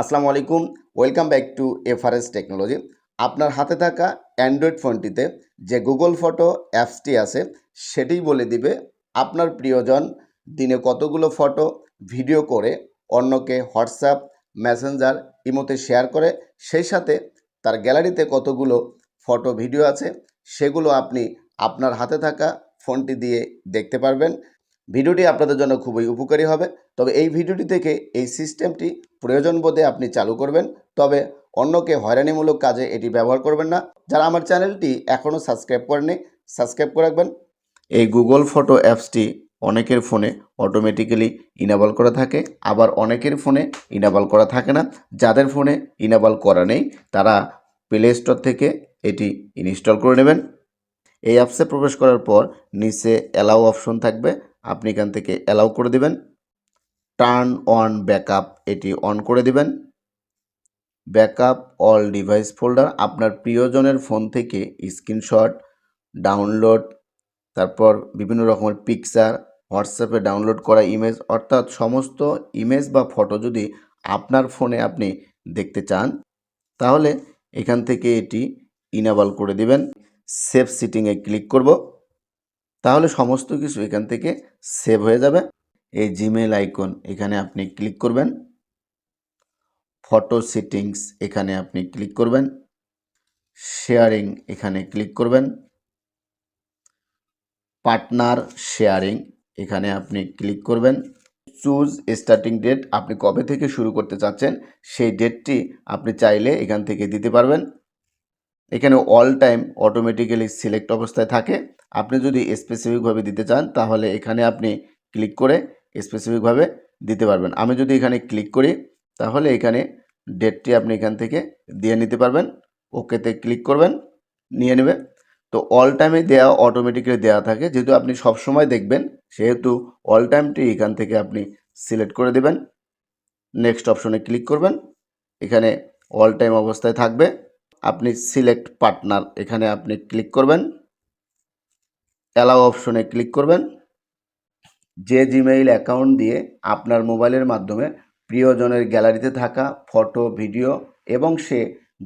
আসসালামু আলাইকুম welcome back to FRS technology আপনার হাতে থাকা অ্যান্ড্রয়েড ফোনটিতে যে গুগল ফটো অ্যাপসটি আছে, সেটিই বলে দিবে, আপনার প্রিয়জন দিনে কতগুলো ফটো ভিডিও করে, অন্যকে হোয়াটসঅ্যাপ মেসেঞ্জার ইমোতে শেয়ার করে, সেই সাথে তার গ্যালারিতে কতগুলো ফটো ভিডিও আছে, সেগুলো আপনি আপনার হাতে থাকা ফোনটি দিয়ে দেখতে পারবেন। ভিডিওটি আপনাদের জন্য খুবই উপকারী হবে। তবে এই ভিডিওটি থেকে এই সিস্টেমটি প্রয়োজন বোধে আপনি চালু করবেন। তবে অন্যকে হয়রানিমূলক কাজে এটি ব্যবহার করবেন না। যারা আমার চ্যানেলটি এখনও সাবস্ক্রাইব করেনি সাবস্ক্রাইব করে রাখবেন। এই গুগল ফটো অ্যাপসটি অনেকের ফোনে অটোমেটিক্যালি ইনাবল করা থাকে। আবার অনেকের ফোনে ইনাবল করা থাকে না। যাদের ফোনে ইনাবল করা নেই, তারা প্লে স্টোর থেকে এটি ইনস্টল করে নেবেন। এই অ্যাপসে প্রবেশ করার পর নিচে অ্যালাউ অপশন থাকবে। আপনি এখান থেকে অ্যালাউ করে দিবেন। টার্ন অন ব্যাকআপ এটি অন করে দিবেন। ব্যাকআপ অল ডিভাইস ফোল্ডার আপনার প্রিয়জনের ফোন থেকে স্ক্রিনশট ডাউনলোড তারপর বিভিন্ন রকমের পিকচার হোয়াটসঅ্যাপে ডাউনলোড করা ইমেজ অর্থাৎ সমস্ত ইমেজ বা ফটো যদি আপনার ফোনে আপনি দেখতে চান, তাহলে এখান থেকে এটি ইনাবল করে দিবেন। সেফ সিটিংয়ে ক্লিক করব। তাহলে সমস্ত কিছু এখান থেকে সেভ হয়ে যাবে। এই জিমেল আইকন এখানে আপনি ক্লিক করবেন। ফটো সেটিংস এখানে আপনি ক্লিক করবেন। শেয়ারিং এখানে ক্লিক করবেন। পার্টনার শেয়ারিং এখানে আপনি ক্লিক করবেন। চুজ স্টার্টিং ডেট আপনি কবে থেকে শুরু করতে চাচ্ছেন সেই ডেটটি আপনি চাইলে এখান থেকে দিতে পারবেন। এখানে অল টাইম অটোমেটিক্যালি সিলেক্ট অবস্থায় থাকে। আপনি যদি স্পেসিফিকভাবে দিতে চান, তাহলে এখানে আপনি ক্লিক করে স্পেসিফিকভাবে দিতে পারবেন। আমি যদি এখানে ক্লিক করি, তাহলে এখানে ডেটটি আপনি এখান থেকে দিয়ে নিতে পারবেন। ওকেতে ক্লিক করবেন, নিয়ে নেবে। তো অল টাইমে দেওয়া অটোমেটিক্যালি দেওয়া থাকে। যেহেতু আপনি সব সময় দেখবেন, সেহেতু অল টাইমটি এখান থেকে আপনি সিলেক্ট করে দেবেন। নেক্সট অপশনে ক্লিক করবেন। এখানে অল টাইম অবস্থায় থাকবে। আপনি সিলেক্ট পার্টনার এখানে আপনি ক্লিক করবেন। অ্যালাউ অপশনে ক্লিক করবেন। যে জিমেইল অ্যাকাউন্ট দিয়ে আপনার মোবাইলের মাধ্যমে প্রিয়জনের গ্যালারিতে থাকা ফটো ভিডিও এবং সে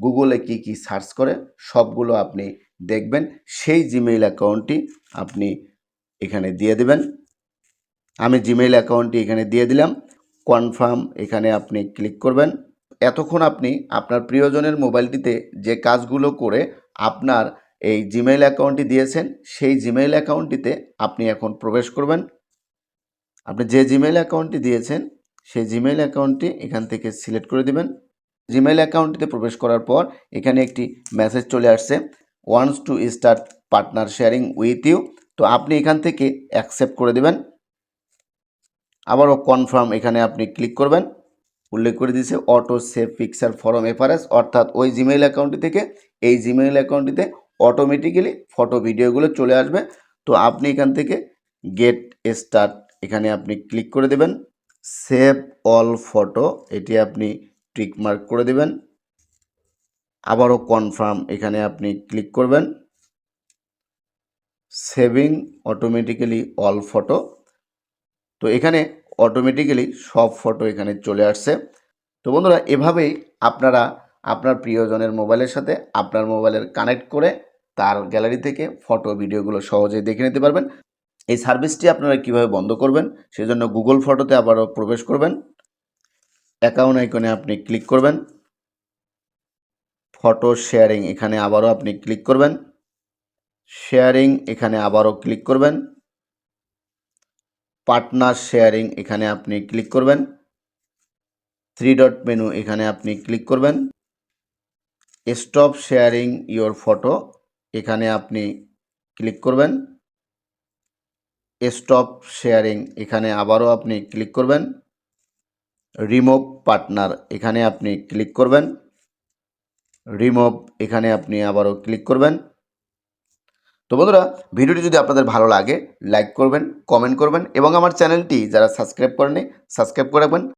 গুগলে কি কি সার্চ করে সবগুলো আপনি দেখবেন। সেই জিমেইল অ্যাকাউন্টটি আপনি এখানে দিয়ে দেবেন। আমি জিমেইল অ্যাকাউন্টটি এখানে দিয়ে দিলাম। কনফার্ম এখানে আপনি ক্লিক করবেন। এতক্ষণ আপনি আপনার প্রিয়জনের মোবাইলটিতে যে কাজগুলো করে আপনার এই জিমেইল অ্যাকাউন্টটি দিয়েছেন, সেই জিমেইল অ্যাকাউন্টটিতে আপনি এখন প্রবেশ করবেন। আপনি যে জিমেইল অ্যাকাউন্টটি দিয়েছেন, সেই জিমেইল অ্যাকাউন্টটি এখান থেকে সিলেক্ট করে দিবেন। জিমেইল অ্যাকাউন্টটিতে প্রবেশ করার পর এখানে একটি মেসেজ চলে আসছে wants to start partner sharing with you তো আপনি এখান থেকে অ্যাকসেপ্ট করে দেবেন। আবারও কনফার্ম এখানে আপনি ক্লিক করবেন। উল্লেখ করে দিয়েছে auto save picture from FRS অর্থাৎ ওই জিমেইল অ্যাকাউন্টটি থেকে, এই জিমেইল অ্যাকাউন্টটিতে অটোমেটিক্যালি ফটো ভিডিওগুলো চলে আসবে। তো আপনি এখান থেকে গেট স্টার্ট এখানে আপনি ক্লিক করে দেবেন। সেভ অল ফটো এটি আপনি টিক মার্ক করে দেবেন। আবারও কনফার্ম এখানে আপনি ক্লিক করবেন। সেভিং অটোমেটিক্যালি অল ফটো তো এখানে অটোমেটিক্যালি সব ফটো এখানে চলে আসছে। তো বন্ধুরা, এভাবেই আপনারা আপনার প্রিয়জনের মোবাইলের সাথে আপনার মোবাইলের কানেক্ট করে তার গ্যালারি থেকে ফটো ভিডিওগুলো সহজেই দেখে নিতে পারবেন। এই সার্ভিসটি আপনারা কীভাবে বন্ধ করবেন, সেজন্য গুগল ফটোতে আবারও প্রবেশ করবেন। অ্যাকাউন্ট আইকনে আপনি ক্লিক করবেন। ফটো শেয়ারিং এখানে আবারও আপনি ক্লিক করবেন। শেয়ারিং এখানে আবারও ক্লিক করবেন। পার্টনার শেয়ারিং এখানে আপনি ক্লিক করবেন। থ্রি ডট মেনু এখানে আপনি ক্লিক করবেন। স্টপ শেয়ারিং ইওর ফটো এখানে আপনি ক্লিক করবেন। স্টপ শেয়ারিং এখানে আবারও আপনি ক্লিক করবেন। রিমুভ পার্টনার এখানে আপনি ক্লিক করবেন। রিমুভ এখানে আপনি আবারও ক্লিক করবেন। তো বন্ধুরা, ভিডিওটি যদি আপনাদের ভালো লাগে লাইক করবেন কমেন্ট করবেন এবং আমার চ্যানেলটি যারা সাবস্ক্রাইব করেনি সাবস্ক্রাইব করে রাখবেন।